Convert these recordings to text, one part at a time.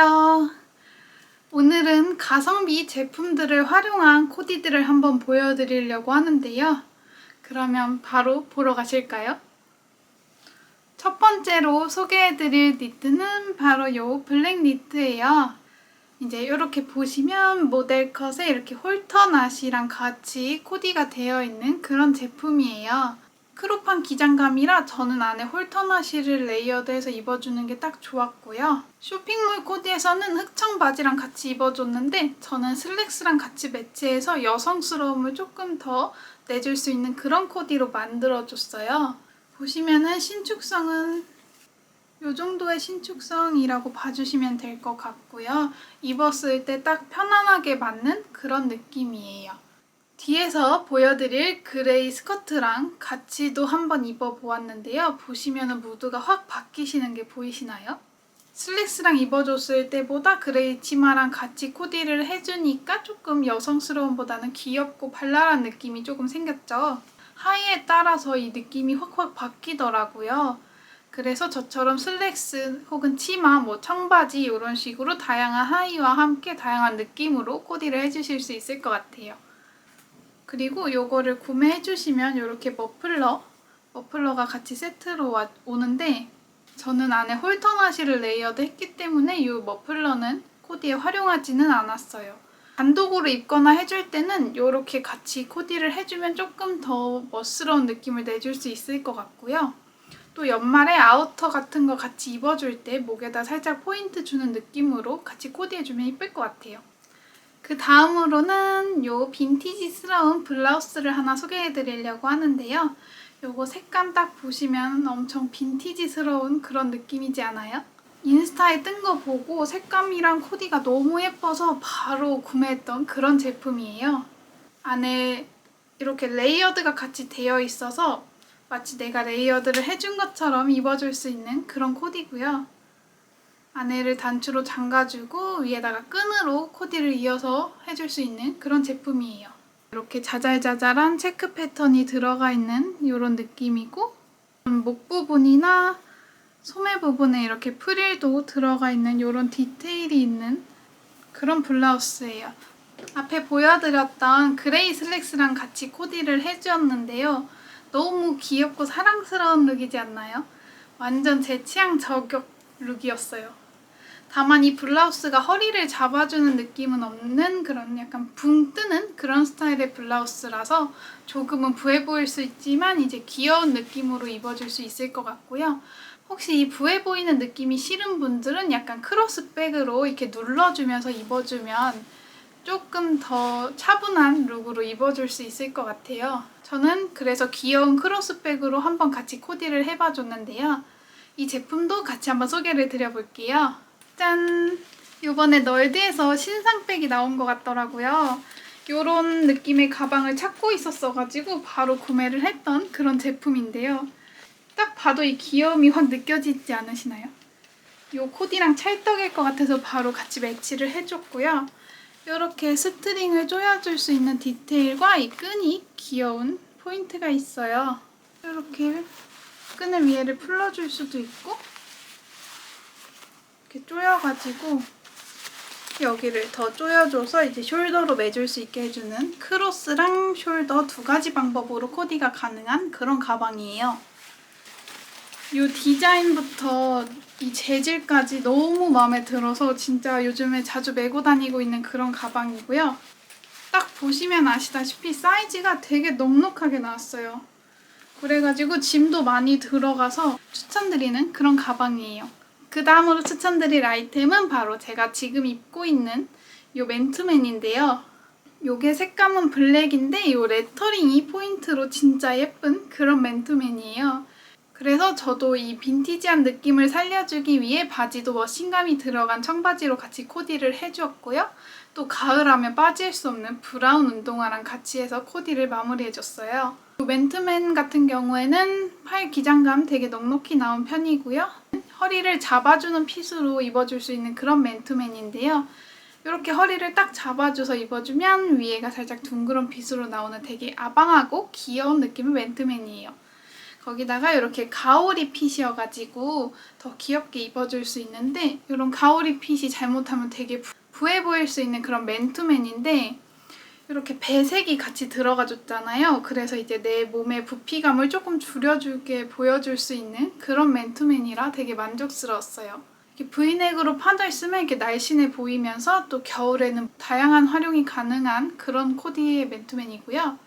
안녕하세요. 오늘은 가성비 제품들을 활용한 코디들을 한번 보여드리려고 하는데요. 그러면 바로 보러 가실까요? 첫 번째로 소개해드릴 니트는 바로 이 블랙 니트예요. 이제 이렇게 보시면 모델 컷에 이렇게 홀터 나시랑 같이 코디가 되어 있는 그런 제품이에요. 크롭한 기장감이라 저는 안에 홀터 나시를 레이어드해서 입어주는 게 딱 좋았고요. 쇼핑몰 코디에서는 흑청 바지랑 같이 입어줬는데 저는 슬랙스랑 같이 매치해서 여성스러움을 조금 더 내줄 수 있는 그런 코디로 만들어줬어요. 보시면은 신축성은 이 정도의 신축성이라고 봐주시면 될 것 같고요. 입었을 때 딱 편안하게 맞는 그런 느낌이에요. 뒤에서 보여드릴 그레이 스커트랑 같이도 한번 입어보았는데요. 보시면 무드가 확 바뀌시는 게 보이시나요? 슬랙스랑 입어줬을 때보다 그레이 치마랑 같이 코디를 해주니까 조금 여성스러움보다는 귀엽고 발랄한 느낌이 조금 생겼죠. 하의에 따라서 이 느낌이 확확 바뀌더라고요. 그래서 저처럼 슬랙스 혹은 치마, 뭐 청바지 이런 식으로 다양한 하의와 함께 다양한 느낌으로 코디를 해주실 수 있을 것 같아요. 그리고 이거를 구매해 주시면 이렇게 머플러, 머플러가 같이 세트로 와, 오는데 저는 안에 홀터 나시를 레이어드 했기 때문에 이 머플러는 코디에 활용하지는 않았어요. 단독으로 입거나 해줄 때는 이렇게 같이 코디를 해주면 조금 더 멋스러운 느낌을 내줄 수 있을 것 같고요. 또 연말에 아우터 같은 거 같이 입어줄 때 목에다 살짝 포인트 주는 느낌으로 같이 코디해주면 이쁠 것 같아요. 그 다음으로는 요 빈티지스러운 블라우스를 하나 소개해 드리려고 하는데요. 요거 색감 딱 보시면 엄청 빈티지스러운 그런 느낌이지 않아요? 인스타에 뜬 거 보고 색감이랑 코디가 너무 예뻐서 바로 구매했던 그런 제품이에요. 안에 이렇게 레이어드가 같이 되어 있어서 마치 내가 레이어드를 해준 것처럼 입어줄 수 있는 그런 코디고요. 안에를 단추로 잠가주고 위에다가 끈으로 코디를 이어서 해줄 수 있는 그런 제품이에요. 이렇게 자잘자잘한 체크 패턴이 들어가 있는 이런 느낌이고 목 부분이나 소매 부분에 이렇게 프릴도 들어가 있는 이런 디테일이 있는 그런 블라우스예요. 앞에 보여드렸던 그레이 슬랙스랑 같이 코디를 해주었는데요. 너무 귀엽고 사랑스러운 룩이지 않나요? 완전 제 취향 저격 룩이었어요. 다만 이 블라우스가 허리를 잡아주는 느낌은 없는 그런 약간 붕 뜨는 그런 스타일의 블라우스라서 조금은 부해 보일 수 있지만 이제 귀여운 느낌으로 입어줄 수 있을 것 같고요. 혹시 이 부해 보이는 느낌이 싫은 분들은 약간 크로스백으로 이렇게 눌러주면서 입어주면 조금 더 차분한 룩으로 입어줄 수 있을 것 같아요. 저는 그래서 귀여운 크로스백으로 한번 같이 코디를 해봐줬는데요. 이 제품도 같이 한번 소개를 드려볼게요. 짠! 이번에 널드에서 신상백이 나온 것 같더라고요. 이런 느낌의 가방을 찾고 있었어가지고 바로 구매를 했던 그런 제품인데요. 딱 봐도 이 귀여움이 확 느껴지지 않으시나요? 이 코디랑 찰떡일 것 같아서 바로 같이 매치를 해줬고요. 이렇게 스트링을 조여줄 수 있는 디테일과 이 끈이 귀여운 포인트가 있어요. 이렇게 끈을 위에를 풀러줄 수도 있고 이렇게 조여가지고 여기를 더 조여줘서 이제 숄더로 매줄 수 있게 해주는 크로스랑 숄더 두 가지 방법으로 코디가 가능한 그런 가방이에요. 이 디자인부터 이 재질까지 너무 마음에 들어서 진짜 요즘에 자주 메고 다니고 있는 그런 가방이고요. 딱 보시면 아시다시피 사이즈가 되게 넉넉하게 나왔어요. 그래가지고 짐도 많이 들어가서 추천드리는 그런 가방이에요. 그 다음으로 추천드릴 아이템은 바로 제가 지금 입고 있는 이 맨투맨인데요. 요게 색감은 블랙인데 이 레터링이 포인트로 진짜 예쁜 그런 맨투맨이에요. 그래서 저도 이 빈티지한 느낌을 살려주기 위해 바지도 머신감이 들어간 청바지로 같이 코디를 해주었고요. 또 가을하면 빠질 수 없는 브라운 운동화랑 같이 해서 코디를 마무리해줬어요. 맨투맨 같은 경우에는 팔 기장감 되게 넉넉히 나온 편이고요. 허리를 잡아주는 핏으로 입어줄 수 있는 그런 맨투맨인데요. 이렇게 허리를 딱 잡아줘서 입어주면 위에가 살짝 둥그런 핏으로 나오는 되게 아방하고 귀여운 느낌의 맨투맨이에요. 거기다가 이렇게 가오리 핏이어가지고 더 귀엽게 입어줄 수 있는데 이런 가오리 핏이 잘못하면 되게 부- 부해 보일 수 있는 그런 맨투맨인데 이렇게 배색이 같이 들어가 줬잖아요. 그래서 이제 내 몸의 부피감을 조금 줄여주게 보여줄 수 있는 그런 맨투맨이라 되게 만족스러웠어요. 브이넥으로 파져 있으면 이렇게 날씬해 보이면서 또 겨울에는 다양한 활용이 가능한 그런 코디의 맨투맨이고요.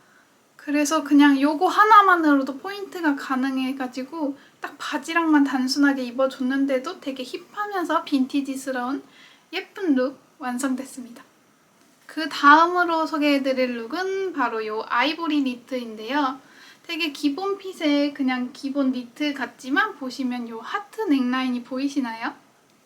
그래서 그냥 요거 하나만으로도 포인트가 가능해가지고 딱 바지랑만 단순하게 입어줬는데도 되게 힙하면서 빈티지스러운 예쁜 룩 완성됐습니다. 그 다음으로 소개해드릴 룩은 바로 요 아이보리 니트인데요. 되게 기본 핏의 그냥 기본 니트 같지만 보시면 요 하트 넥라인이 보이시나요?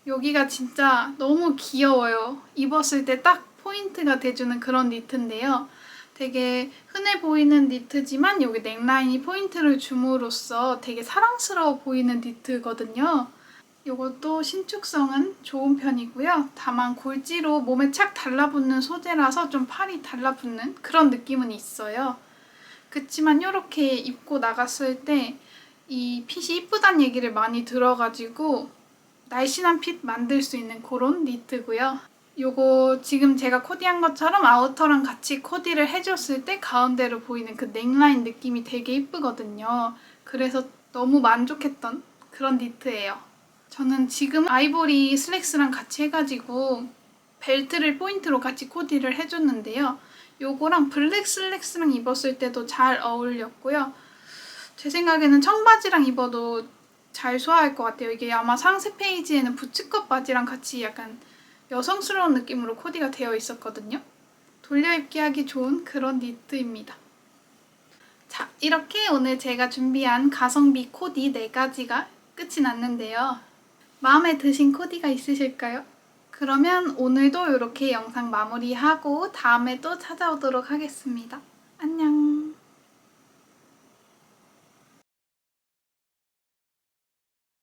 여기가 진짜 너무 귀여워요. 입었을 때 딱 포인트가 돼주는 그런 니트인데요. 되게 흔해 보이는 니트지만 여기 넥라인이 포인트를 줌으로써 되게 사랑스러워 보이는 니트거든요. 이것도 신축성은 좋은 편이고요. 다만 골지로 몸에 착 달라붙는 소재라서 좀 팔이 달라붙는 그런 느낌은 있어요. 그치만 이렇게 입고 나갔을 때 이 핏이 이쁘단 얘기를 많이 들어가지고 날씬한 핏 만들 수 있는 그런 니트고요. 요거 지금 제가 코디한 것처럼 아우터랑 같이 코디를 해줬을 때 가운데로 보이는 그 넥라인 느낌이 되게 이쁘거든요. 그래서 너무 만족했던 그런 니트예요. 저는 지금 아이보리 슬랙스랑 같이 해가지고 벨트를 포인트로 같이 코디를 해줬는데요. 요거랑 블랙 슬랙스랑 입었을 때도 잘 어울렸고요. 제 생각에는 청바지랑 입어도 잘 소화할 것 같아요. 이게 아마 상세 페이지에는 부츠컷 바지랑 같이 약간 여성스러운 느낌으로 코디가 되어 있었거든요. 돌려입기 하기 좋은 그런 니트입니다. 자, 이렇게 오늘 제가 준비한 가성비 코디 4가지가 끝이 났는데요. 마음에 드신 코디가 있으실까요? 그러면 오늘도 이렇게 영상 마무리하고 다음에 또 찾아오도록 하겠습니다. 안녕!